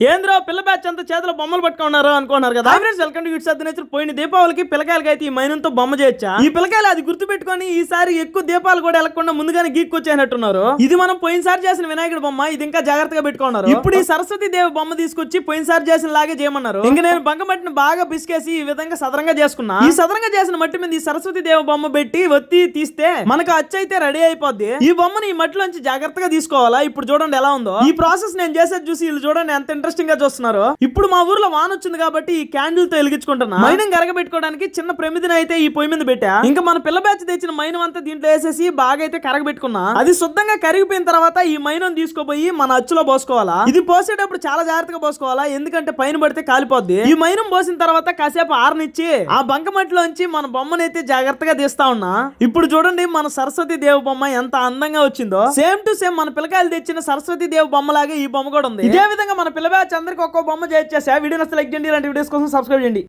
ఏంద్రో పిల్ల బ్యాచ్ అంతా చేతిలో బొమ్మలు పట్టుకున్నారు అనుకున్నారు కదా? Friends welcome to gits nature పోయిన దీపావళికి పిల్లకాయలకి అయితే ఈ మైనంతో బొమ్మ చేయొచ్చా ఈ పిల్లకాయలు అది గుర్తు పెట్టుకొని ఈసారి ఎక్కువ దీపాలు కూడా వెళ్ళకుండా ముందుగానే గీక్కొచ్చేనట్టున్నారు ఇది మనం పోయినసారి చేసిన వినాయకుడి బొమ్మ ఇది ఇంకా జాగ్రత్తగా పెట్టుకున్నారు. ఇప్పుడు ఈ సరస్వతి దేవి బొమ్మ తీసుకొచ్చి పోయినసారి చేసిన లాగే చేయమన్నారు. ఇంకా నేను బంకమట్టిని బాగా పిసికేసి ఈ విధంగా సదరంగా చేసుకున్నా. ఈ సదరంగా చేసిన మట్టి మీద ఈ సరస్వతి దేవి బొమ్మ పెట్టి ఒత్తి తీస్తే మనకు అచ్చు అయితే రెడీ అయిపోద్ది. ఈ బొమ్మని ఈ మట్టిలోంచి జాగ్రత్తగా తీసుకోవాలా? ఇప్పుడు చూడండి ఎలా ఉందో. ఈ ప్రాసెస్ నేను చేసేది చూసి వీళ్ళు చూడండి ఎంత ఇంట్రెస్టింగ్గా చూస్తున్నారు. ఇప్పుడు మా ఊర్లో వాన వచ్చింది కాబట్టి ఈ క్యాండిల్తో వెలిగించుకుంటున్నా. మైనం కరగబెట్టుకోవడానికి చిన్న ప్రమిదిని అయితే ఈ పొయ్యి మీద పెట్టా. ఇంకా మన పిల్ల బ్యాచ్ తెచ్చిన మైనం అంతా దీంట్లో వేసేసి బాగా అయితే కరగబెట్టుకున్నా. అది శుద్ధంగా కరిగిపోయిన తర్వాత ఈ మైనం తీసుకోపోయి మన అచ్చులో పోసుకోవాలా? ఇది పోసేటప్పుడు చాలా జాగ్రత్తగా పోసుకోవాలా? ఎందుకంటే పైన పడితే కాలిపోద్ది. ఈ మైనం పోసిన తర్వాత కాసేపు ఆరనిచ్చి ఆ బంకమట్టిలోంచి మన బొమ్మని అయితే జాగ్రత్తగా తీస్తా ఉన్నా. ఇప్పుడు చూడండి మన సరస్వతి దేవి బొమ్మ ఎంత అందంగా వచ్చిందో. సేమ్ టు సేమ్ మన పిల్లకాయలు తెచ్చిన సరస్వతి దేవి బొమ్మలాగే ఈ బొమ్మ కూడా ఉంది. ఇదే విధంగా మన పిల్ల బ్యాచ్ అందరికి ఒక్కో బొమ్మ చేసేసా వీడియో నచ్చితే లైక్ చేయండి. ఇలాంటి వీడియోస్ కోసం సబ్స్క్రైబ్ చేయండి.